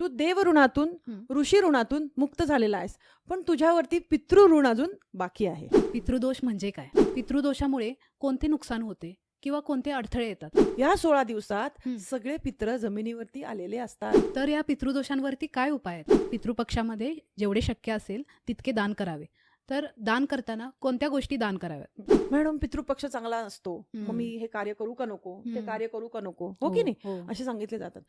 तू देव ऋणातून. ऋषी ऋणातून मुक्त झालेला आहेस. पण तुझ्यावरती पितृ ऋण अजून बाकी आहे. पितृदोष म्हणजे काय? पितृदोषामुळे कोणते नुकसान होते किंवा कोणते अडथळे येतात? या सोळा दिवसात. सगळे पित्र जमिनीवरती आलेले असतात. तर या पितृदोषांवरती काय उपाय आहेत? पितृपक्षामध्ये जेवढे शक्य असेल तितके दान करावे. तर दान करताना कोणत्या गोष्टी दान कराव्यात? मॅडम पितृपक्ष चांगला असतो. मग हं. मी हे कार्य करू का नको? ते हं. कार्य करू का नको? हो की नाही? हो. असे सांगितले जातात.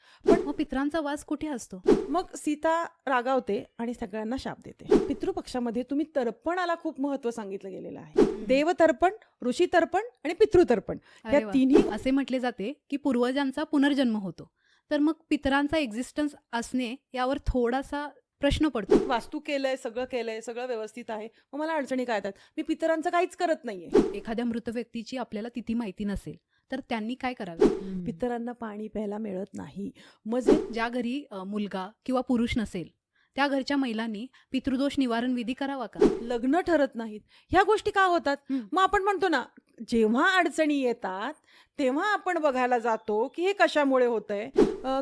मग पित्रांचा वास कुठे असतो? मग सीता रागावते आणि सगळ्यांना शाप देते. पितृपक्षामध्ये तुम्ही तर्पणाला खूप महत्त्व सांगितलं गेलेलं आहे. देवतर्पण ऋषी तर्पण आणि पितृतर्पण अरे या वा. तिन्ही असे म्हटले जाते की पूर्वजांचा पुनर्जन्म होतो. तर मग पितरांचा एक्झिस्टन्स असणे यावर थोडासा प्रश्न पडतो. वास्तू केलंय सगळं केलंय सगळं व्यवस्थित आहे. मग मला अडचणी काय येतात? मी पितरांचं काहीच करत नाहीये. एखाद्या मृत व्यक्तीची आपल्याला तिथी माहिती नसेल तर त्यांनी काय करावे? पितरांना पाणी प्यायला मिळत नाही. मग जे ज्या घरी अ, मुलगा किंवा पुरुष नसेल त्या घरच्या महिलांनी पितृदोष निवारण विधी करावा का? लग्न ठरत नाहीत. ह्या गोष्टी का होतात? हं. मग आपण म्हणतो ना जेव्हा अडचणी येतात तेव्हा आपण बघायला जातो की हे कशामुळे होतंय?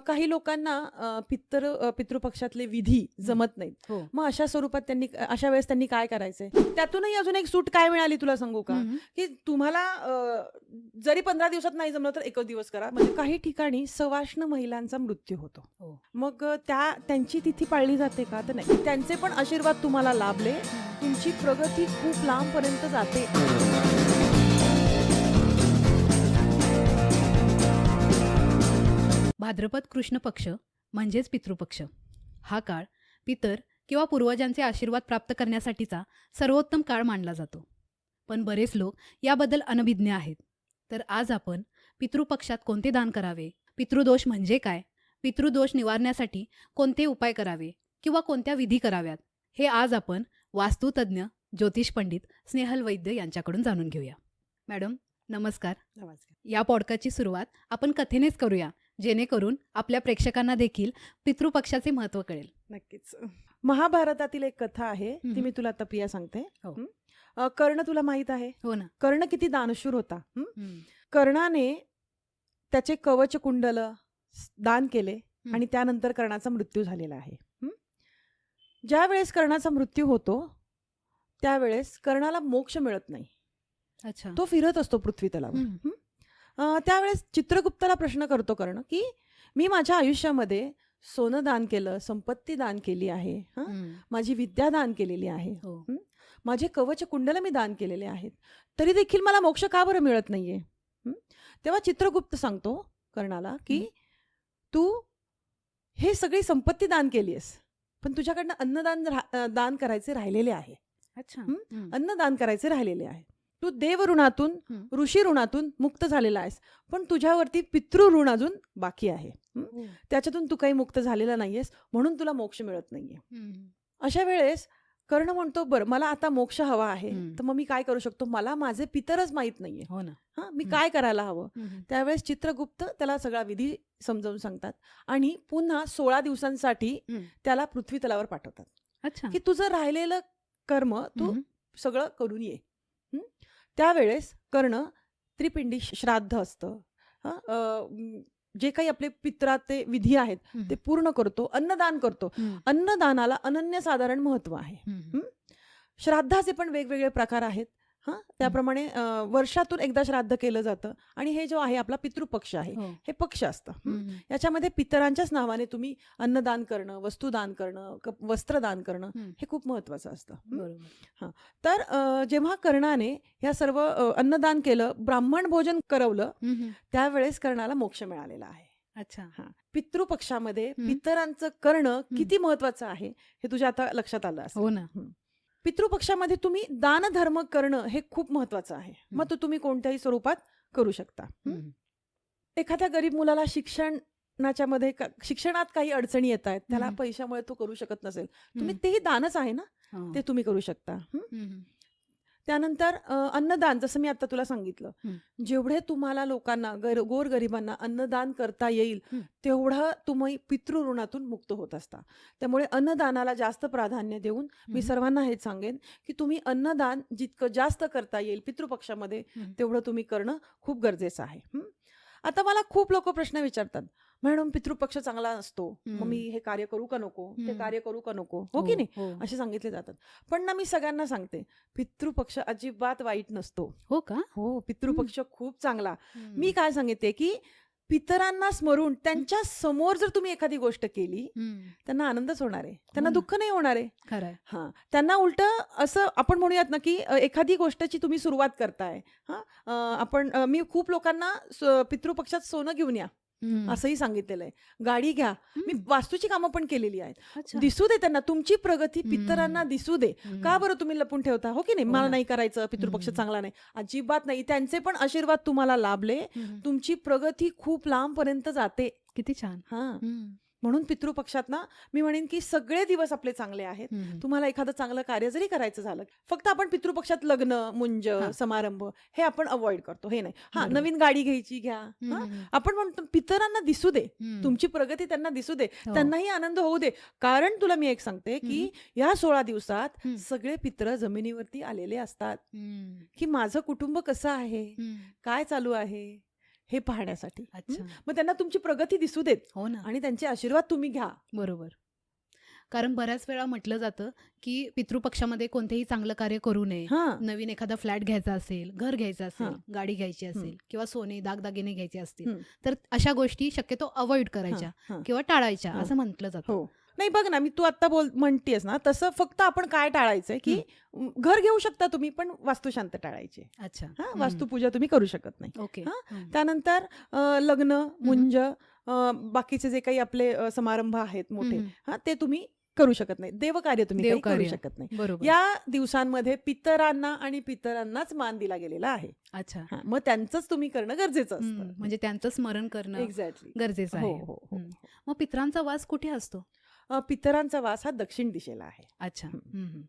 काही लोकांना पितर पितृपक्षातले विधी जमत नाहीत. हो. मग अशा स्वरूपात त्यांनी अशा वेळेस त्यांनी काय करायचंय? त्यातूनही अजून एक सूट काय मिळाली तुला सांगू का. की तुम्हाला जरी पंधरा दिवसात नाही जमलं तर एकच दिवस करा. म्हणजे काही ठिकाणी सवाष्ण महिलांचा मृत्यू होतो. हो. मग त्या त्यांची तिथी पाळली जाते का? तर नाही. त्यांचे पण आशीर्वाद तुम्हाला लाभले. तुमची प्रगती खूप लांबपर्यंत जाते. भाद्रपद कृष्ण पक्ष म्हणजेच पितृपक्ष. हा काळ पितर किंवा पूर्वजांचे आशीर्वाद प्राप्त करण्यासाठीचा सर्वोत्तम काळ मानला जातो. पण बरेच लोक याबद्दल अनभिज्ञ आहेत. तर आज आपण पितृपक्षात कोणते दान करावे? पितृदोष म्हणजे काय? पितृदोष निवारण्यासाठी कोणते उपाय करावे? किंवा कोणत्या विधी कराव्यात? हे आज आपण वास्तुतज्ञ ज्योतिष पंडित स्नेहल वैद्य यांच्याकडून जाणून घेऊया. मॅडम नमस्कार. या पॉडकास्टची सुरुवात आपण कथेनेच करूया. जेणेकरून आपल्या प्रेक्षकांना देखील पितृपक्षाचे महत्त्व कळेल नक्कीच महाभारतातील एक कथा आहे ती. मी तुला तपिया सांगते हो. हं? अं, कर्ण तुला माहीत आहे हो ना कर्ण किती दानशूर होता हं? कर्णाने त्याचे कवच कुंडल दान केले आणि त्यानंतर कर्णाचा मृत्यू झालेला आहे हं? ज्या वेळेस कर्णाचा मृत्यू होतो त्यावेळेस कर्णाला मोक्ष मिळत नाही अच्छा तो फिरत असतो पृथ्वी तलावर हं. हं? अं, त्यावेळेस चित्रगुप्ताला प्रश्न करतो कर्ण की मी माझ्या आयुष्यामध्ये सोनं दान केलं संपत्ती दान केली आहे हं? हं. माझी विद्या दान केलेली आहे हो माझे कवच कुंडल मी दान केलेले आहेत तरी देखील मला मोक्ष का बरं मिळत नाहीये हं? तेव्हा चित्रगुप्त सांगतो कर्णाला की हं. तू हे सगळी संपत्ती दान केलीयस पण तुझ्याकडनं अन्नदान रा- अं, दान करायचे राहिलेले आहे अच्छा हं? हं. अन्नदान करायचे राहिलेले आहे तू देव ऋणातून. ऋषी ऋणातून मुक्त झालेला आहेस पण तुझ्यावरती पितृ ऋण अजून बाकी आहे हं? त्याच्यातून तू काही मुक्त झालेला नाहीयेस म्हणून तुला मोक्ष मिळत नाहीये. अशा वेळेस कर्ण म्हणतो बरं मला आता मोक्ष हवा आहे. तर मग मी काय करू शकतो मला माझे पितरच माहीत नाहीये हो ना हा मी. काय करायला हवं. त्यावेळेस चित्रगुप्त त्याला सगळा विधी समजावून सांगतात आणि पुन्हा सोळा दिवसांसाठी. त्याला पृथ्वी तलावर पाठवतात अच्छा की तुझं राहिलेलं कर्म तू. सगळं करून ये? त्यावेळेस कर्ण त्रिपिंडी श्राद्ध असतं हं? जे काही आपले पित्राचे विधी आहेत. ते पूर्ण करतो अन्नदान करतो. अन्नदानाला अनन्यसाधारण महत्त्व आहे? श्राद्धाचे पण वेगवेगळे प्रकार आहेत हां त्याप्रमाणे वर्षातून एकदा श्राद्ध केलं जातं आणि हे जो आहे आपला पितृपक्ष आहे हो. हे पक्ष असतं. याच्यामध्ये पितरांच्याच नावाने तुम्ही अन्नदान करणं वस्तुदान करणं वस्त्रदान करणं हं. खूप महत्वाचं असतं. हं? तर जेव्हा कर्णाने ह्या सर्व अन्नदान केलं ब्राह्मण भोजन करवलं. त्यावेळेस कर्णाला मोक्ष मिळालेला आहे. अच्छा. पितृपक्षामध्ये हं. पितरांचं करणं किती महत्वाचं आहे हे तुझ्या आता लक्षात आलं हो ना. पितृपक्षामध्ये तुम्ही दानधर्म करणं हे खूप महत्वाचं आहे मग तो तुम्ही कोणत्याही स्वरूपात करू शकता. एखाद्या गरीब मुलाला शिक्षणाच्या मध्ये का- शिक्षणात काही अडचणी येत आहेत त्याला. पैशामुळे तो करू शकत नसेल तुम्ही. तेही दानच आहे ना हो. ते तुम्ही करू शकता. त्यानंतर अन्नदान जसं मी आता तुला सांगितलं. जेवढे तुम्हाला लोकांना गर गोरगरिबांना अन्नदान करता येईल. तेवढं तुम्ही पितृऋणातून मुक्त होत असता त्यामुळे अन्नदानाला जास्त प्राधान्य देऊन मी. सर्वांना हेच सांगेन की तुम्ही अन्नदान जितकं जास्त करता येईल पितृपक्षामध्ये. तेवढं तुम्ही करणं खूप गरजेचं आहे? आता मला खूप लोक प्रश्न विचारतात मॅडम पितृपक्ष चांगला असतो. मग. मी हे कार्य करू का नको? ते. कार्य करू का नको? हो की नाही? हो. असे सांगितले जातात. पण ना मी सगळ्यांना सांगते पितृपक्ष अजिबात वाईट नसतो. हो का? हो पितृपक्ष खूप चांगला. मी काय सांगितले की पितरांना स्मरून त्यांच्यासमोर जर तुम्ही एखादी गोष्ट केली. त्यांना आनंदच होणार आहे. त्यांना ना. दुःख नाही होणार आहे. हां. त्यांना उलट असं आपण म्हणूयात ना की एखादी गोष्टची तुम्ही सुरुवात करताय. हां. आपण मी खूप लोकांना पितृपक्षात सोनं घेऊन या. हम्म. असंही सांगितलेलं आहे गाडी घ्या मी हम्म. वास्तूची कामं पण केलेली आहेत अच्छा. दिसू दे त्यांना तुमची प्रगती हम्म. पितरांना दिसू दे हम्म. का बरं तुम्ही लपून ठेवता हो की नाही हो मला ना. नाही करायचं पितृपक्ष हम्म. चांगला नाही अजिबात नाही त्यांचे पण आशीर्वाद तुम्हाला लाभले हम्म. तुमची प्रगती खूप लांबपर्यंत जाते किती छान हा हम्म. म्हणून पितृपक्षात ना मी म्हणेन की सगळे दिवस आपले चांगले आहेत. तुम्हाला एखादं चांगलं कार्य जरी करायचं झालं फक्त आपण पितृपक्षात लग्न मुंज. समारंभ हे आपण अवॉइड करतो हे नाही हा. नवीन गाडी घ्यायची घ्या. आपण म्हणतो पितरांना दिसू दे. तुमची प्रगती त्यांना दिसू दे हो. त्यांनाही आनंद होऊ दे कारण तुला मी एक सांगते की या सोळा दिवसात. सगळे पित्र जमिनीवरती आलेले असतात. की माझं कुटुंब कसं आहे. काय चालू आहे हे पाहण्यासाठी. अच्छा? मग त्यांना तुमची प्रगती दिसू देत हो ना. आणि त्यांचे आशीर्वाद तुम्ही घ्या. बरोबर. कारण बऱ्याच वेळा म्हटलं जातं की पितृपक्षामध्ये कोणतेही चांगलं कार्य करू नये. हा. नवीन एखादा फ्लॅट घ्यायचा असेल घर घ्यायचं असेल हां. गाडी घ्यायची असेल किंवा सोने दागदागिने घ्यायचे असतील हं. तर अशा गोष्टी शक्यतो अवॉइड करायच्या हा, हा. किंवा टाळायच्या हां. असं म्हटलं जातं. हो. नाही बघ ना मी तू आता बोल म्हणतेस ना तसं फक्त आपण काय टाळायचंय की घर घेऊ शकता तुम्ही पण वास्तुशांत टाळायची. अच्छा. हा. वास्तुपूजा तुम्ही करू शकत नाही. ओके. हां. त्यानंतर लग्न मुंज बाकीचे जे काही आपले समारंभ आहेत मोठे. हा ते तुम्ही करू शकत नाही. देवकार्य तुम्ही काही करू. शकत नाही. या दिवसांमध्ये पितरांना आणि पितरांनाच मान दिला गेलेला आहे. अच्छा. मग त्यांचंच तुम्ही करणं गरजेचं. असतं. म्हणजे त्यांचं स्मरण करणं एक्झॅक्टली गरजेचं हो आहे. हो. हो. मग पित्रांचा वास कुठे असतो? अ, पितरांचा वास हा दक्षिण दिशेला आहे अच्छा हम्म. हम्म, हम्म.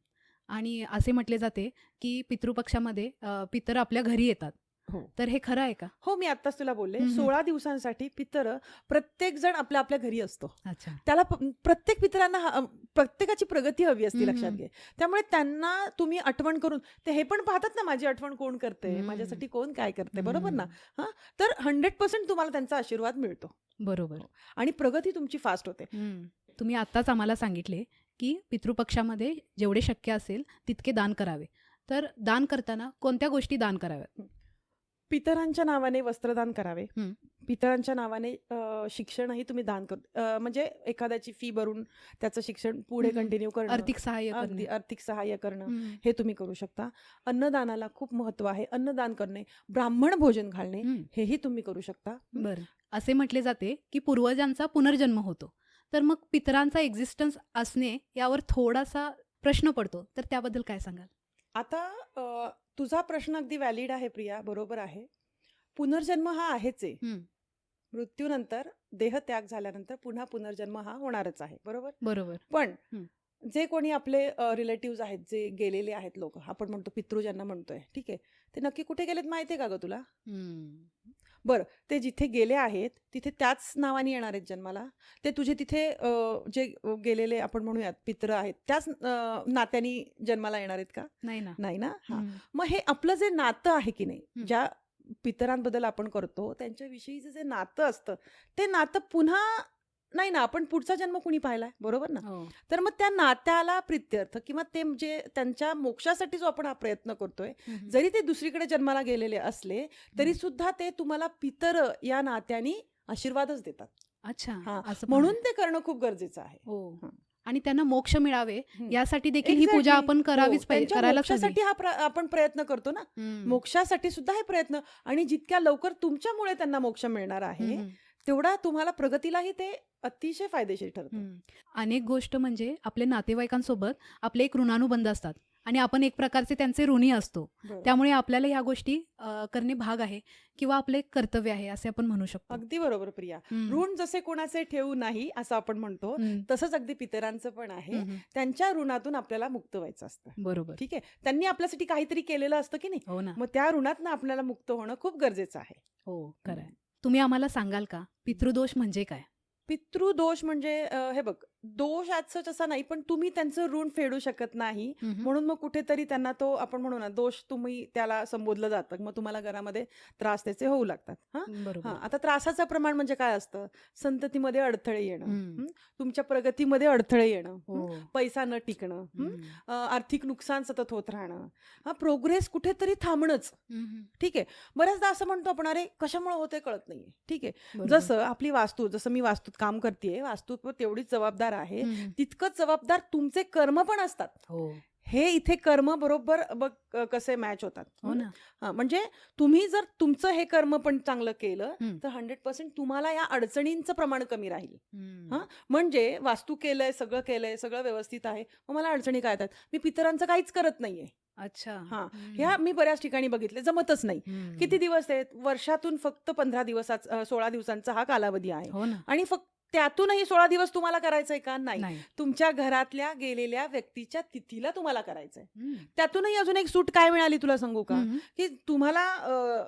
आणि असे म्हटले जाते की पितृपक्षामध्ये अ, पितर आपल्या घरी येतात हो. तर हे खरं आहे का हो मी आत्ताच तुला बोलले हम्म. सोळा दिवसांसाठी पितर प्रत्येक जण आपल्या आपल्या घरी असतो अच्छा त्याला प- प्रत्येक पितरांना हा- प्रत्येकाची प्रगती हवी असते लक्षात. घे त्यामुळे त्यांना तुम्ही आठवण करून ते हे पण पाहतात ना माझी आठवण कोण करते. माझ्यासाठी कोण काय करते बरोबर ना हम्म. तर हंड्रेड पर्सेंट तुम्हाला त्यांचा आशीर्वाद मिळतो बरोबर आणि प्रगती तुमची फास्ट होते. तुम्ही आत्ताच आम्हाला सांगितले की पितृपक्षामध्ये जेवढे शक्य असेल तितके दान करावे तर दान करताना कोणत्या गोष्टी दान कराव्यात पितरांच्या नावाने वस्त्रदान करावे. पितरांच्या नावाने शिक्षणही तुम्ही दान कर म्हणजे एखाद्याची फी भरून त्याचं शिक्षण पुढे. कंटिन्यू करणं. आर्थिक सहाय्य आर्थिक सहाय्य करणं. हे. तुम्ही करू शकता. अन्नदानाला खूप महत्त्व आहे. अन्नदान करणे ब्राह्मण भोजन घालणे. हेही तुम्ही करू शकता. बरं. असे म्हटले जाते की पूर्वजांचा पुनर्जन्म होतो. तर मग पितरांचा एक्झिस्टन्स असणे यावर थोडासा प्रश्न पडतो. तर त्याबद्दल काय सांगाल? आता तुझा प्रश्न अगदी व्हॅलिड आहे प्रिया बरोबर आहे पुनर्जन्म हा आहेच आहे. मृत्यूनंतर देह त्याग झाल्यानंतर पुन्हा पुनर्जन्म हा होणारच आहे बरोबर बरोबर पण. जे कोणी आपले रिलेटिव्ह आहेत जे गेलेले आहेत लोक आपण म्हणतो पितृ ज्यांना म्हणतोय ठीक आहे ते नक्की कुठे गेलेत माहिती आहे का ग तुला. बरं ते जिथे गेले आहेत तिथे त्याच नावाने येणार आहेत जन्माला? ते तुझे तिथे जे गेलेले आपण म्हणूयात पित्र आहेत त्याच नात्यानी जन्माला येणार आहेत का? नाही ना. नाही ना? हा. मग हे आपलं जे नातं आहे की नाही. ज्या पितरांबद्दल आपण करतो त्यांच्याविषयीचं जे नातं असतं ते नातं पुन्हा नाही ना आपण पुढचा जन्म कुणी पाहिलाय बरोबर ना हो. तर मग त्या नात्याला प्रित्यर्थ किंवा ते म्हणजे त्यांच्या मोक्षासाठी जो आपण हा प्रयत्न करतोय हम्म. जरी ते दुसरीकडे जन्माला गेलेले असले तरी हम्म. सुद्धा ते तुम्हाला पितर या नात्याने आशीर्वादच देतात अच्छा हा, असं पण म्हणून आहे. ते करणं खूप गरजेचं आहे हो हं. आणि त्यांना मोक्ष मिळावे. यासाठी देखील ही पूजा Exactly. आपण करावीच हो, पाहिजे त्यांच्या करायलाच हवी. मोक्षासाठी हा प्र- आपण प्रयत्न करतो ना हम्म. मोक्षासाठी सुद्धा हे प्रयत्न आणि जितक्या लवकर तुमच्यामुळे त्यांना मोक्ष मिळणार आहे हम्म. तेवढा तुम्हाला प्रगतीलाही ते अतिशय फायदेशीर ठरतं. अनेक गोष्ट म्हणजे आपल्या नातेवाईकांसोबत आपले एक ऋणानुबंध असतात आणि आपण एक प्रकारचे त्यांचे ऋणी असतो. त्यामुळे आपल्याला ह्या गोष्टी करणे भाग आहे किंवा आपले एक कर्तव्य आहे असे आपण म्हणू शकतो. अगदी बरोबर प्रिया. ऋण जसे कोणाचे ठेवू नाही असं आपण म्हणतो. तसंच अगदी पितरांचं पण आहे. त्यांच्या ऋणातून आपल्याला मुक्त व्हायचं असतं. बरोबर. ठीक आहे? त्यांनी आपल्यासाठी काहीतरी केलेलं असतं की नाही? हो ना. मग त्या ऋणातनं आपल्याला मुक्त होणं खूप गरजेचं आहे. हो खरं आहे. तुम्ही आम्हाला सांगाल का? पितृदोष म्हणजे काय? पितृदोष म्हणजे हे बघ दोष आज तसा नाही पण तुम्ही त्यांचं ऋण फेडू शकत नाही. म्हणून मग कुठेतरी त्यांना तो आपण म्हणू ना दोष तुम्ही त्याला संबोधलं जातं. मग तुम्हाला घरामध्ये त्रास त्याचे होऊ लागतात. हा? बरोबर. आता त्रासाचं प्रमाण म्हणजे काय असतं? संततीमध्ये अडथळे येणं? तुमच्या प्रगतीमध्ये अडथळे येणं. हं? पैसा न टिकणं. आर्थिक नुकसान सतत होत राहणं. हा प्रोग्रेस कुठेतरी थांबणंच. ठीक आहे. बऱ्याचदा असं म्हणतो आपण अरे कशामुळे होते कळत नाहीये. ठीक आहे. जसं आपली वास्तू जसं मी वास्तूत काम करते वास्तू तेवढीच जबाबदार आहे. तितकंच जबाबदार तुमचे कर्म पण असतात हो हे इथे कर्म बरोबर बघ कसे मॅच होतात हो ना म्हणजे तुम्ही जर तुमचं हे कर्म पण चांगलं केलं. तर हंड्रेड पर्सेंट तुम्हाला या अडचणींचं प्रमाण कमी राहील. हा? म्हणजे वास्तू केलंय सगळं केलंय सगळं व्यवस्थित आहे मग मला अडचणी काय येतात मी पितरांचं काहीच करत नाहीये अच्छा हा. ह्या मी बऱ्याच ठिकाणी बघितले जमतच नाही. किती दिवस आहेत वर्षातून फक्त पंधरा दिवसाचा सोळा दिवसांचा हा कालावधी आहे हो आणि फक्त त्यातूनही सोळा दिवस तुम्हाला करायचंय का? नाही. नाही. तुमच्या घरातल्या गेलेल्या व्यक्तीच्या तिथीला तुम्हाला करायचंय. त्यातूनही अजून एक सूट काय मिळाली तुला सांगू का. की तुम्हाला अ,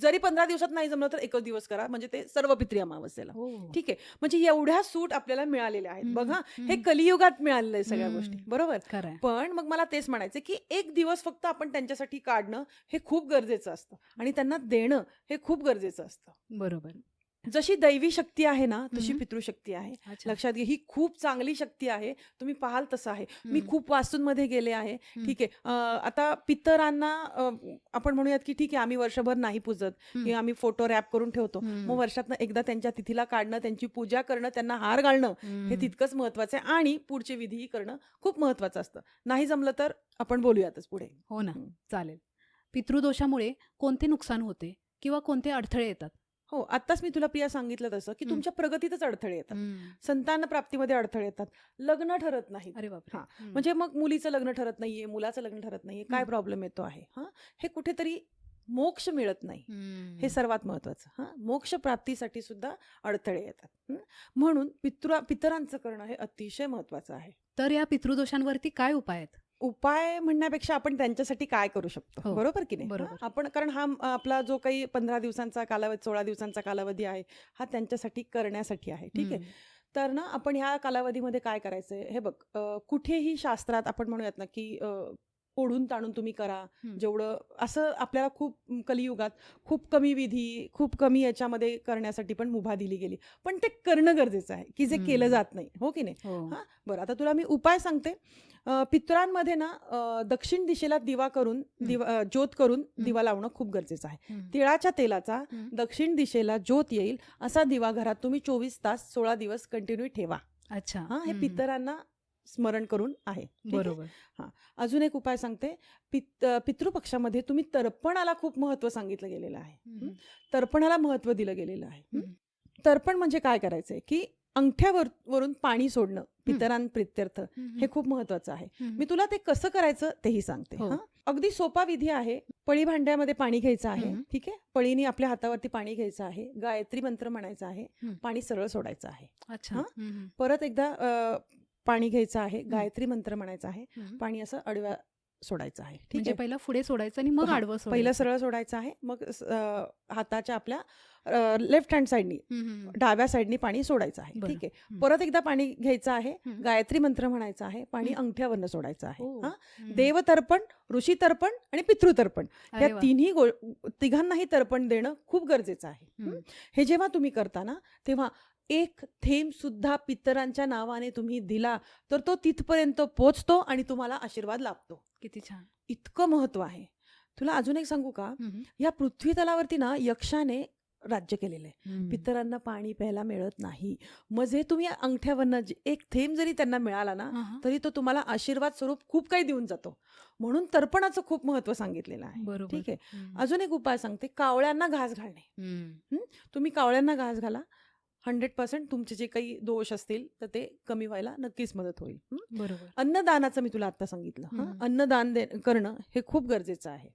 जरी पंधरा दिवसात नाही जमलं तर एकच दिवस करा. म्हणजे ते सर्व पित्री अमावस्येला. हो. ठीक आहे. म्हणजे एवढ्या सूट आपल्याला मिळालेल्या आहेत. बघा. हे कलियुगात मिळालेलं आहे सगळ्या हम्म. गोष्टी. बरोबर? खरंय. पण मग मला तेच म्हणायचं की एक दिवस फक्त आपण त्यांच्यासाठी काढणं हे खूप गरजेचं असतं. आणि त्यांना देणं हे खूप गरजेचं असतं. बरोबर. जशी दैवी शक्ती आहे ना तशी. पितृशक्ती आहे. लक्षात घे ही खूप चांगली शक्ती आहे. तुम्ही पाहाल तसं आहे. मी. खूप वास्तूंमध्ये गेले आहे. ठीक आहे. आता पितरांना आपण म्हणूयात की ठीक आहे आम्ही वर्षभर नाही पूजत. किंवा आम्ही फोटो रॅप करून ठेवतो. मग वर्षातनं एकदा त्यांच्या तिथीला काढणं त्यांची पूजा करणं त्यांना हार घालणं हे. तितकंच महत्वाचं आहे. आणि पुढची विधीही करणं खूप महत्वाचं असतं. नाही जमलं तर आपण बोलूयातच पुढे. हो ना. चालेल. पितृदोषामुळे कोणते नुकसान होते? किंवा कोणते अडथळे येतात? हो आत्ताच मी तुला प्रिया सांगितलं तसं की. तुमच्या प्रगतीतच अडथळे येतात. संतान प्राप्तीमध्ये अडथळे येतात. लग्न ठरत नाही अरे बापरे. हा. म्हणजे मग मुलीचं लग्न ठरत नाहीये मुलाचं लग्न ठरत नाहीये काय. प्रॉब्लेम येतो आहे? हा? हे कुठेतरी मोक्ष मिळत नाही. हे सर्वात महत्वाचं. हा? मोक्ष प्राप्तीसाठी सुद्धा अडथळे येतात? म्हणून पितृ पितरांचं करणं हे अतिशय महत्वाचं आहे. तर या पितृदोषांवरती काय उपाय आहेत? उपाय म्हणण्यापेक्षा आपण त्यांच्यासाठी काय करू शकतो? हो, बरोबर की नाही? आपण कारण हा आपला जो काही पंधरा दिवसांचा कालावधी सोळा दिवसांचा कालावधी आहे हा त्यांच्यासाठी करण्यासाठी आहे. ठीक आहे. तर ना आपण ह्या कालावधीमध्ये काय करायचंय? हे बघ कुठेही शास्त्रात आपण म्हणूयात ना की ओढून ताणून तुम्ही करा. जेवढं असं आपल्याला खूप कलियुगात खूप कमी विधी खूप कमी याच्यामध्ये करण्यासाठी पण मुभा दिली गेली पण ते करणं गरजेचं आहे की जे. केलं जात नाही हो की नाही हो हा? बरं आता तुला मी उपाय सांगते पितरांमध्ये ना दक्षिण दिशेला दिवा करून दिवा ज्योत करून दिवा लावणं खूप गरजेचं आहे. तिळाच्या तेलाचा. दक्षिण दिशेला ज्योत येईल असा दिवा घरात तुम्ही चोवीस तास सोळा दिवस कंटिन्यू ठेवा अच्छा हा हे. पितरांना स्मरण करून आहे? बरोबर अजून एक उपाय सांगते पित पितृपक्षामध्ये तुम्ही तर्पणाला खूप महत्त्व सांगितलं गेलेलं आहे. हं? तर्पणाला महत्त्व दिलं गेलेलं आहे हं? तर्पण म्हणजे काय करायचंय की अंगठ्यावर वरून पाणी सोडणं पितरांप्रित्यर्थ हम्म. हे खूप महत्वाचं आहे. मी तुला ते कसं करायचं तेही सांगते हो. हा अगदी सोपा विधी आहे पळी भांड्यामध्ये पाणी घ्यायचं आहे. ठीक आहे पळीने आपल्या हातावरती पाणी घ्यायचं आहे गायत्री मंत्र म्हणायचं आहे. पाणी सरळ सोडायचं आहे अच्छा हा? परत एकदा पाणी घ्यायचं आहे गायत्री मंत्र म्हणायचं आहे. पाणी असं अडव्या सोडायचं आहे ठीक म्हणजे आहे पहिला पुढे सोडायचं आणि मग आडवं पहिलं. सरळ सोडायचं आहे मग हाताच्या आपल्या लेफ्ट हँड साईडनी. डाव्या साईडनी पाणी सोडायचं आहे. ठीक आहे. परत एकदा पाणी घ्यायचं आहे. गायत्री मंत्र म्हणायचं आहे पाणी. अंगठ्यावरनं सोडायचं आहे. हा. देवतर्पण ऋषी तर्पण आणि पितृतर्पण या. तिन्ही गो तिघांनाही तर्पण देणं खूप गरजेचं आहे. हं? हे जेव्हा तुम्ही करता ना तेव्हा एक थेंब सुद्धा पितरांच्या नावाने तुम्ही दिला तर तो तिथपर्यंत पोचतो आणि तुम्हाला आशीर्वाद लाभतो. किती छान. इतकं महत्त्व आहे. तुला अजून एक सांगू का. या पृथ्वी तलावरती ना यक्षाने राज्य केलेलं आहे. पितरांना पाणी प्यायला मिळत नाही. मग जे तुम्ही अंगठ्यावरनं एक थेंब जरी त्यांना मिळाला ना. तरी तो तुम्हाला आशीर्वाद स्वरूप खूप काही देऊन जातो. म्हणून तर्पणाचं खूप महत्त्व सांगितलेलं आहे. ठीक आहे. अजून एक उपाय सांगते. कावळ्यांना घास घालणे. तुम्ही कावळ्यांना घास घाला. हंड्रेड पर्सेंट तुमचे जे काही दोष असतील तर ते कमी व्हायला नक्कीच मदत होईल? बरोबर. अन्नदानाचं मी तुला आता सांगितलं. अन्नदान दे करणं हे खूप गरजेचं आहे.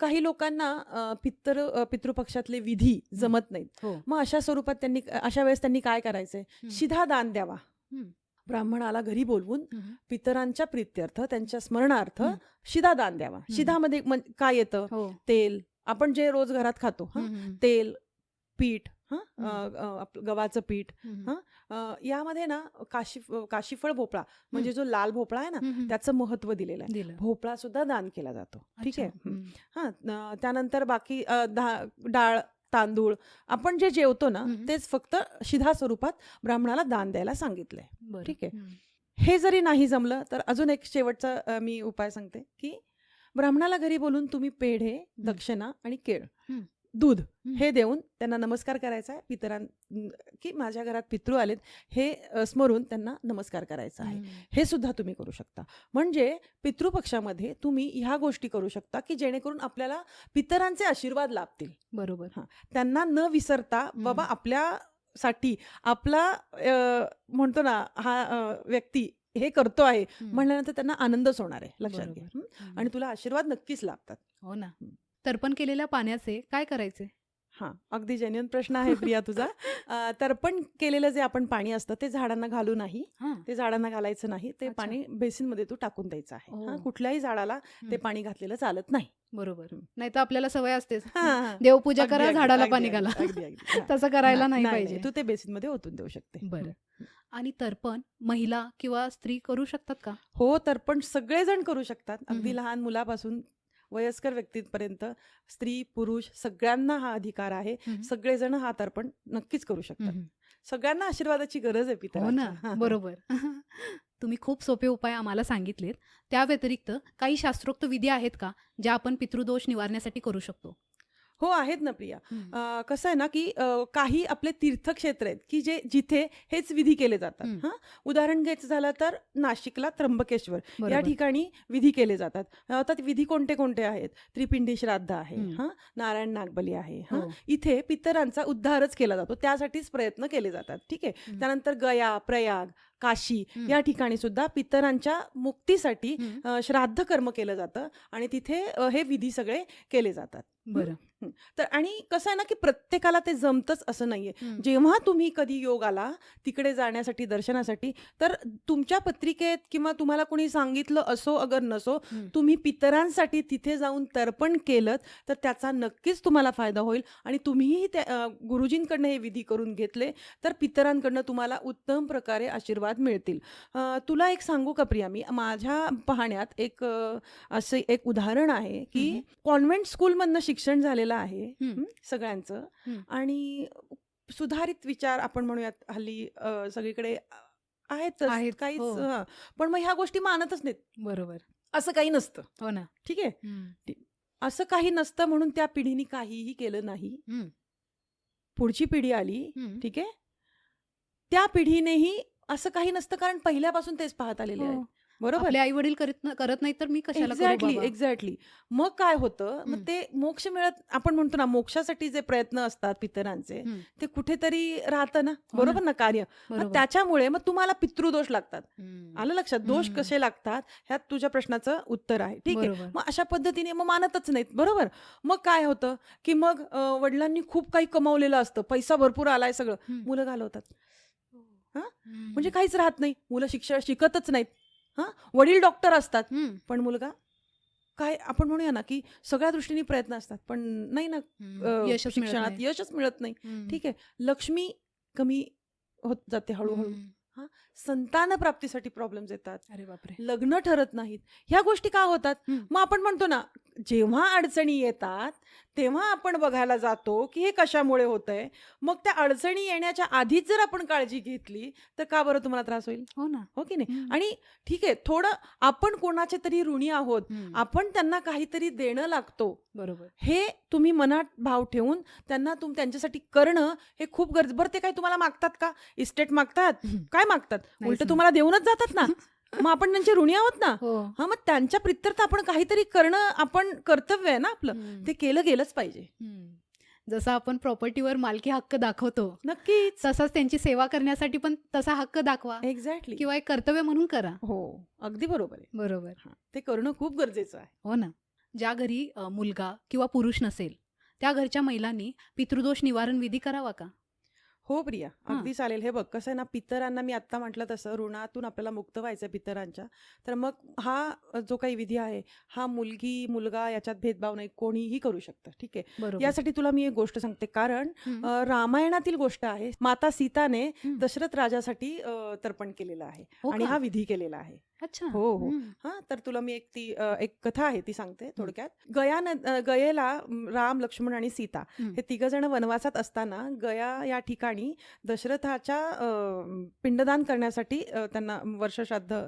काही लोकांना पितर पितृपक्षातले विधी जमत नाहीत. हो. मग अशा स्वरूपात त्यांनी अशा वेळेस त्यांनी काय करायचंय. शिधा दान द्यावा. ब्राह्मणाला घरी बोलवून. पितरांच्या प्रित्यर्थ त्यांच्या स्मरणार्थ. शिधा दान द्यावा. शिधामध्ये काय येतं? हो. तेल. आपण जे रोज घरात खातो. तेल पीठ गव्हाचं पीठ. हं, यामध्ये ना काशी काशीफळ भोपळा म्हणजे जो लाल भोपळा आहे ना. त्याचं महत्त्व दिलेलं आहे. भोपळा सुद्धा दान केला जातो. ठीक आहे? हं. त्यानंतर बाकी डाळ तांदूळ आपण जे जेवतो ना. तेच फक्त शिधा स्वरूपात ब्राह्मणाला दान द्यायला सांगितलंय. ठीक आहे. हं. जरी नाही जमलं तर अजून एक शेवटचा मी उपाय सांगते की ब्राह्मणाला घरी बोलून तुम्ही पेढे दक्षिणा आणि केळ. दूध हं. हे देऊन त्यांना नमस्कार करायचा आहे पितरां की माझ्या घरात पितृ आलेत हे स्मरून त्यांना नमस्कार करायचा आहे हं. हे सुद्धा तुम्ही करू शकता म्हणजे पितृपक्षामध्ये तुम्ही ह्या गोष्टी करू शकता की जेणेकरून आपल्याला पितरांचे आशीर्वाद लाभतील बरोबर त्यांना न विसरता बाबा आपल्यासाठी आपला म्हणतो ना हा व्यक्ती हे करतो आहे हं. म्हणल्यानंतर त्यांना आनंदच होणार आहे लक्षात घे बरोबर. हं? हं. आणि तुला आशीर्वाद नक्कीच लाभतात हो ना हं. तर्पण केलेल्या पाण्याचे काय करायचे हा अगदी जेन्युअन प्रश्न आहे प्रिया तुझा तर्पण केलेलं जे आपण पाणी असतं ते झाडांना घालू नाही हा ते झाडांना घालायचं नाही ते अच्छा. पाणी बेसिनमध्ये तू टाकून द्यायचं आहे ओ. कुठल्याही झाडाला ते. पाणी घातलेलं चालत नाही बरोबर. नाही तर आपल्याला सवय असतेच हा, हा. देवपूजा अगदी, करा अगदी, झाडाला अगदी, पाणी अगदी, घाला अगदी, अगदी. हा. तसं करायला नाही पाहिजे तू ते बेसिनमध्ये ओतून देऊ शकते बरं. आणि तर्पण महिला किंवा स्त्री करू शकतात का हो तर पण सगळेजण करू शकतात अगदी हम्म. लहान मुलापासून वयस्कर व्यक्तीपर्यंत स्त्री पुरुष सगळ्यांना हा अधिकार आहे. सगळेजण हा तर्पण नक्कीच करू शकतात. सगळ्यांना आशीर्वादाची गरज आहे हो. ना हा, हा. बरोबर तुम्ही खूप सोपे उपाय आम्हाला सांगितलेत त्या व्यतिरिक्त काही शास्त्रोक्त विधी आहेत का ज्या आपण पितृदोष निवारण्यासाठी करू शकतो हो आहेत ना प्रिया. कसं आहे ना की काही आपले तीर्थक्षेत्र आहेत की जे जिथे हेच विधी केले जातात. हं. उदाहरण घ्यायचं झालं तर नाशिकला त्र्यंबकेश्वर. या. ठिकाणी विधी केले जातात. तर विधी कोणते कोणते आहेत? त्रिपिंडी श्राद्ध आहे हं. नारायण नागबली आहे हा. हो. इथे पितरांचा उद्धारच केला जातो. त्यासाठीच प्रयत्न केले जातात. ठीक आहे. त्यानंतर गया प्रयाग काशी. या ठिकाणी सुद्धा पितरांच्या मुक्तीसाठी श्राद्ध कर्म केलं जातं आणि तिथे हे विधी सगळे केले जातात. बरं. तर आणि कसं आहे ना की प्रत्येकाला ते जमतच असं नाहीये. जेव्हा तुम्ही कधी योग आला तिकडे जाण्यासाठी दर्शनासाठी तर तुमच्या पत्रिकेत किंवा तुम्हाला कोणी सांगितलं असो अगर नसो. तुम्ही पितरांसाठी तिथे जाऊन तर्पण केलं तर त्याचा नक्कीच तुम्हाला फायदा होईल आणि तुम्हीही त्या गुरुजींकडनं हे विधी करून घेतले तर पितरांकडनं तुम्हाला उत्तम प्रकारे आशीर्वाद मिळतील तुला एक सांगू का प्रिया मी माझ्या पाहण्यात एक असे एक उदाहरण आहे की. कॉन्व्हेंट स्कूलमधनं शिक्षण झालेलं आहे हं. हं, सगळ्यांचं. आणि सुधारित विचार आपण म्हणूयात हल्ली सगळीकडे आहेत, काहीच हो. पण मग ह्या गोष्टी मानतच नाहीत बरोबर असं काही नसतं हो ना ठीक आहे. असं काही नसतं म्हणून त्या पिढीने काहीही केलं नाही. पुढची पिढी आली. ठीक आहे त्या पिढीनेही असं काही नसतं कारण पहिल्यापासून तेच पाहत आलेले हो. आहेत बरोबर. आपले आई वडील करत न- करत नाही तर मी कशाला करू एक्झॅक्टली बाबा? एक्झॅक्टली मग काय होतं. मग ते मोक्ष मिळत आपण म्हणतो ना मोक्षासाठी जे प्रयत्न असतात पितरांचे. ते कुठेतरी राहतं ना? हो ना. बरोबर ना कार्य? मग बरोबर. त्याच्यामुळे मग तुम्हाला पितृदोष लागतात. आलं लक्षात? दोष. कसे लागतात? ह्यात तुझ्या प्रश्नाचं उत्तर आहे. ठीक आहे. बरोबर. मग अशा पद्धतीने मग मानतच नाहीत. बरोबर? मग काय होतं? की मग अं, वडिलांनी खूप काही कमावलेलं असतं. पैसा भरपूर आलाय सगळं. मुलं घालवतात? हं. म्हणजे काहीच राहत नाही. मुलं शिक्षण शिकतच नाहीत. हा? वडील डॉक्टर असतात. पण मुलगा? काय? आपण म्हणूया ना की सगळ्या दृष्टीने प्रयत्न असतात. पण नाही ना. अं, यशच मिळत शिक्षणात नाही. यशच मिळत नाही. ठीक आहे. लक्ष्मी कमी होत जाते हळूहळू. हं. संतान प्राप्तीसाठी प्रॉब्लेम्स येतात. अरे बापरे. लग्न ठरत नाहीत. ह्या गोष्टी का होतात. मग आपण म्हणतो ना जेव्हा अडचणी येतात तेव्हा आपण बघायला जातो की हे कशामुळे होतंय? मग त्या अडचणी येण्याच्या आधीच जर आपण काळजी घेतली तर का बरं तुम्हाला त्रास होईल? हो ना. हो की नाही. आणि ठीक आहे थोडं आपण कोणाचे तरी ऋणी आहोत. आपण त्यांना काहीतरी देणं लागतो. बरोबर. हे तुम्ही मनात भाव ठेवून त्यांना तुम त्यांच्यासाठी करणं हे खूप गरज बरं ते काही तुम्हाला मागतात का? इस्टेट मागतात? हं. काय मागतात? उलट. तुम्हाला देऊनच जातात ना? मग आपण त्यांचे ऋणी आहोत ना? हो. हा मग त्यांच्या प्रित्यर्थ आपण काहीतरी करणं आपण कर्तव्य आहे ना आपलं. ते केलं गेलंच पाहिजे. जसं आपण प्रॉपर्टीवर मालकी हक्क दाखवतो. नक्कीच. तसाच त्यांची सेवा करण्यासाठी पण तसा हक्क दाखवा. एक्झॅक्टली किंवा एक कर्तव्य म्हणून करा. हो अगदी बरोबर आहे. बरोबर. ते करणं खूप गरजेचं आहे. हो ना. ज्या घरी मुलगा किंवा पुरुष नसेल त्या घरच्या महिलांनी पितृदोष निवारण विधी करावा का? हो प्रिया. अगदी चालेल. हे बघ कसं आहे ना पितरांना मी आत्ता म्हटलं तसं ऋणातून आपल्याला मुक्त व्हायचं पितरांच्या. तर मग हा जो काही विधी आहे हा मुलगी मुलगा याच्यात भेदभाव नाही कोणीही करू शकतं. ठीक आहे? यासाठी तुला मी एक गोष्ट सांगते. कारण रामायणातील गोष्ट आहे माता सीताने. दशरथ राजासाठी तर्पण केलेलं आहे हो आणि? हा विधी केलेला आहे. अच्छा. हो, हो. हं, तर तुला मी एक ती एक कथा आहे ती सांगते थोडक्यात. गया गयेला राम लक्ष्मण आणि सीता हं. तिघ जण वनवासात असताना गया या ठिकाणी दशरथाच्या पिंडदान करण्यासाठी त्यांना वर्षश्राद्ध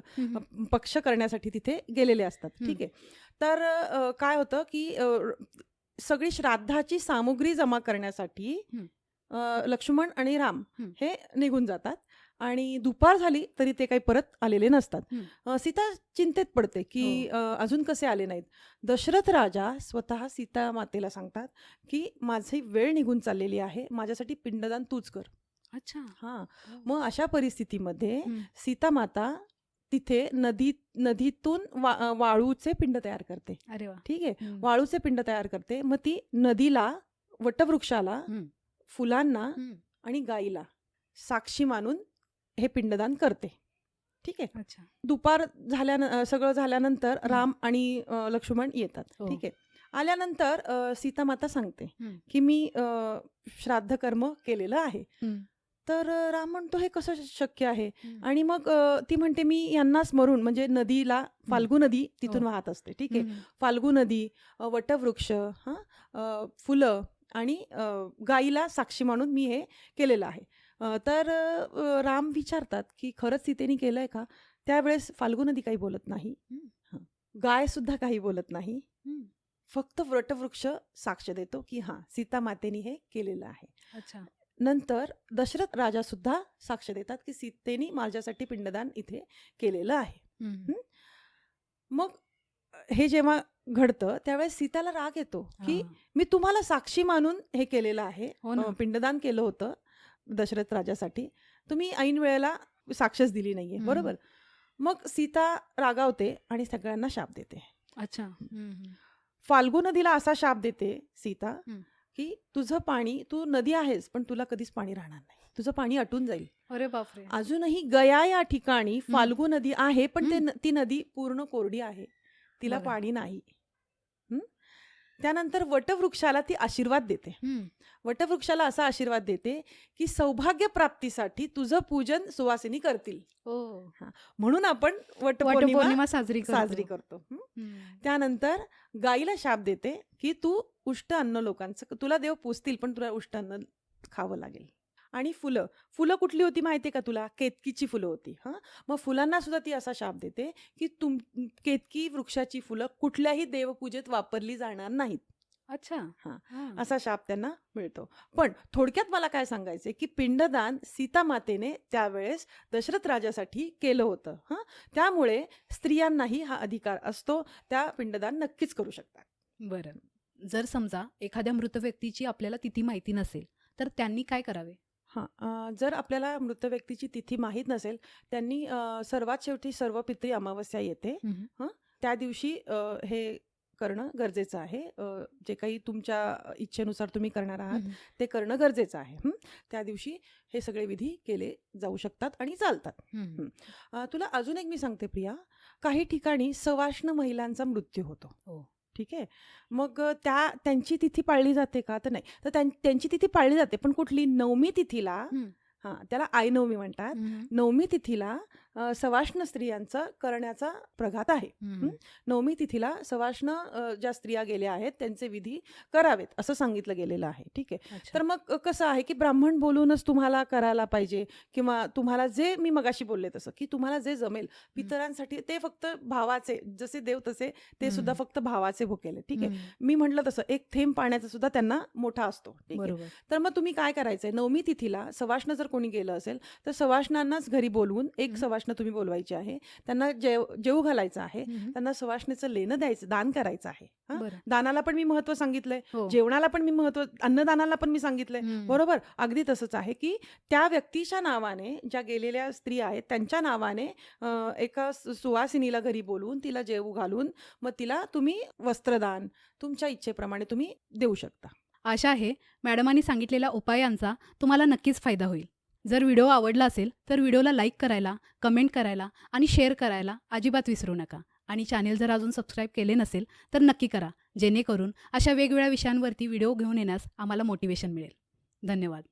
पक्ष करण्यासाठी तिथे गेलेले असतात. ठीक आहे. तर काय होतं की सगळी श्राद्धाची सामुग्री जमा करण्यासाठी लक्ष्मण आणि राम. हे निघून जातात. आणि दुपार झाली तरी ते काही परत आलेले नसतात सीता चिंतेत पडते की हो. अजून कसे आले नाहीत दशरथ राजा स्वतः सीता मातेला सांगतात की माझी वेळ निघून चाललेली आहे माझ्यासाठी पिंडदान तूच कर अच्छा हा हो. मग अशा परिस्थितीमध्ये. सीता माता तिथे नदी नदीतून वा वाळूचे पिंड तयार करते अरे वा ठीक आहे. वाळूचे पिंड तयार करते मग ती नदीला वटवृक्षाला. फुलांना. आणि गाईला साक्षी मानून हे पिंडदान करते ठीक आहे अच्छा दुपार झाल्या अ, सगळं झाल्यानंतर. राम आणि अ, लक्ष्मण येतात हो. ठीक आहे आल्यानंतर अ, सीता माता सांगते. की मी अ, श्राद्ध कर्म केलेलं आहे. तर अ, राम म्हणतो हे कसं शक्य आहे. आणि मग अ, ती म्हणते मी यांना स्मरून म्हणजे नदीला फाल्गू नदी तिथून हो. वाहत असते ठीक आहे. फाल्गू नदी अ, वटवृक्ष हां अ, फुलं आणि अ, गाईला साक्षी म्हणून मी हे केलेलं आहे तर राम विचारतात की खरंच सीतेने केलं आहे का? त्यावेळेस फाल्गू नदी काही बोलत नाही. गाय सुद्धा काही बोलत नाही. फक्त वटवृक्ष साक्ष देतो की हां सीता मातेने हे केलेलं आहे. अच्छा. नंतर दशरथ राजा सुद्धा साक्ष देतात की सीतेने माझ्यासाठी पिंडदान इथे केलेलं आहे? मग हे जेव्हा घडतं त्यावेळेस सीताला राग येतो की. मी तुम्हाला साक्षी मानून हे केलेलं आहे. हो पिंडदान केलं होतं. दशरथ राजासाठी. तुम्ही ऐन वेळेला साक्षच दिली नाहीये. बरोबर? मग सीता रागावते आणि सगळ्यांना शाप देते. अच्छा. फाल्गू नदीला असा शाप देते सीता. की तुझं पाणी तू नदी आहेस पण तुला कधीच पाणी राहणार नाही. तुझं पाणी अटून जाईल. अरे बापरे. अजूनही गया या ठिकाणी फाल्गू नदी आहे पण ते नदी पूर्ण कोरडी आहे. तिला. पाणी नाही? त्यानंतर वटवृक्षाला ती आशीर्वाद देते. वटवृक्षाला असा आशीर्वाद देते की सौभाग्य प्राप्तीसाठी तुझं पूजन सुवासिनी करतील. हो. म्हणून आपण वटपौर्णिमा साजरी करतो. साजरी करतो. त्यानंतर गाईला शाप देते की तू उष्ट अन्न लोकांचं तुला देव पुजतील पण तुला उष्ट अन्न खावं लागेल. आणि फुलं. फुलं कुठली होती माहिती का तुला? केतकीची फुलं होती हां? मग फुलांना सुद्धा ती असा शाप देते की तुम केतकी वृक्षाची फुलं कुठल्याही देवपूजेत वापरली जाणार नाहीत. अच्छा. हां. असा शाप त्यांना मिळतो. पण थोडक्यात मला काय सांगायचंय की पिंडदान सीता मातेने त्यावेळेस दशरथ राजासाठी केलं होतं हां? त्यामुळे स्त्रियांनाही हा अधिकार असतो त्या पिंडदान नक्कीच करू शकतात. बरं. जर समजा एखाद्या मृत व्यक्तीची आपल्याला तिथी माहिती नसेल तर त्यांनी काय करावे? हां जर आपल्याला मृत व्यक्तीची तिथी माहीत नसेल त्यांनी सर्वात शेवटी सर्व पित्री अमावस्या येते हं. त्या दिवशी हे करणं गरजेचं आहे जे काही तुमच्या इच्छेनुसार तुम्ही करणार आहात. ते करणं गरजेचं आहे हं? त्या दिवशी हे सगळे विधी केले जाऊ शकतात आणि चालतात तुला अजून एक मी सांगते प्रिया काही ठिकाणी सवाष्ण महिलांचा मृत्यू होतो हो. ठीक आहे? मग त्या त्यांची तिथी पाळली जाते का? तर नाही. तर त्यांची तिथी पाळली जाते पण कुठली नवमी तिथीला हं. हां त्याला आई नवमी म्हणतात. नवमी तिथीला सवाष्ण स्त्रियांचं करण्याचा प्रघात आहे. नवमी तिथीला सवाष्ण ज्या स्त्रिया गेल्या आहेत त्यांचे विधी करावेत असं सांगितलं गेलेलं आहे. ठीक आहे. तर मग कसं आहे की ब्राह्मण बोलूनच तुम्हाला करायला पाहिजे किंवा तुम्हाला जे मी मगाशी बोलले तसं की तुम्हाला जे जमेल पितरांसाठी ते फक्त भावाचे जसे देव तसे ते सुद्धा. फक्त भावाचे भुकेले. ठीक आहे. मी म्हटलं तसं एक थेंब पाण्याचा सुद्धा त्यांना मोठा असतो. ठीक आहे. तर मग तुम्ही काय करायचंय? नवमी तिथीला सवाष्ण जर कोणी गेलं असेल तर सवाष्णांनाच घरी बोलवून एक. सवाष्ण तुम्ही बोलवायची आहे. त्यांना जेव जेव घालायचं आहे. त्यांना सवाष्णीचं लेणं द्यायचं दान करायचं आहे. दानाला पण मी महत्त्व सांगितलंय. हो. जेवणाला पण मी महत्त्व अन्नदानाला पण मी सांगितलंय. बरोबर? अगदी तसंच आहे की त्या व्यक्तीच्या नावाने ज्या गेलेल्या स्त्री आहेत त्यांच्या नावाने एका सुवासिनीला घरी बोलवून तिला जेवू घालून मग तिला तुम्ही वस्त्रदान तुमच्या इच्छेप्रमाणे तुम्ही देऊ शकता. आशा आहे मॅडमांनी सांगितलेल्या उपायांचा तुम्हाला नक्कीच फायदा होईल. जर व्हिडिओ आवडला असेल तर व्हिडिओला लाईक करायला कमेंट करायला आणि शेअर करायला अजिबात विसरू नका. आणि चॅनेल जर अजून सबस्क्राईब केले नसेल तर नक्की करा. जेणेकरून अशा वेगवेगळ्या विषयांवरती व्हिडिओ घेऊन येण्यास आम्हाला मोटिवेशन मिळेल. धन्यवाद.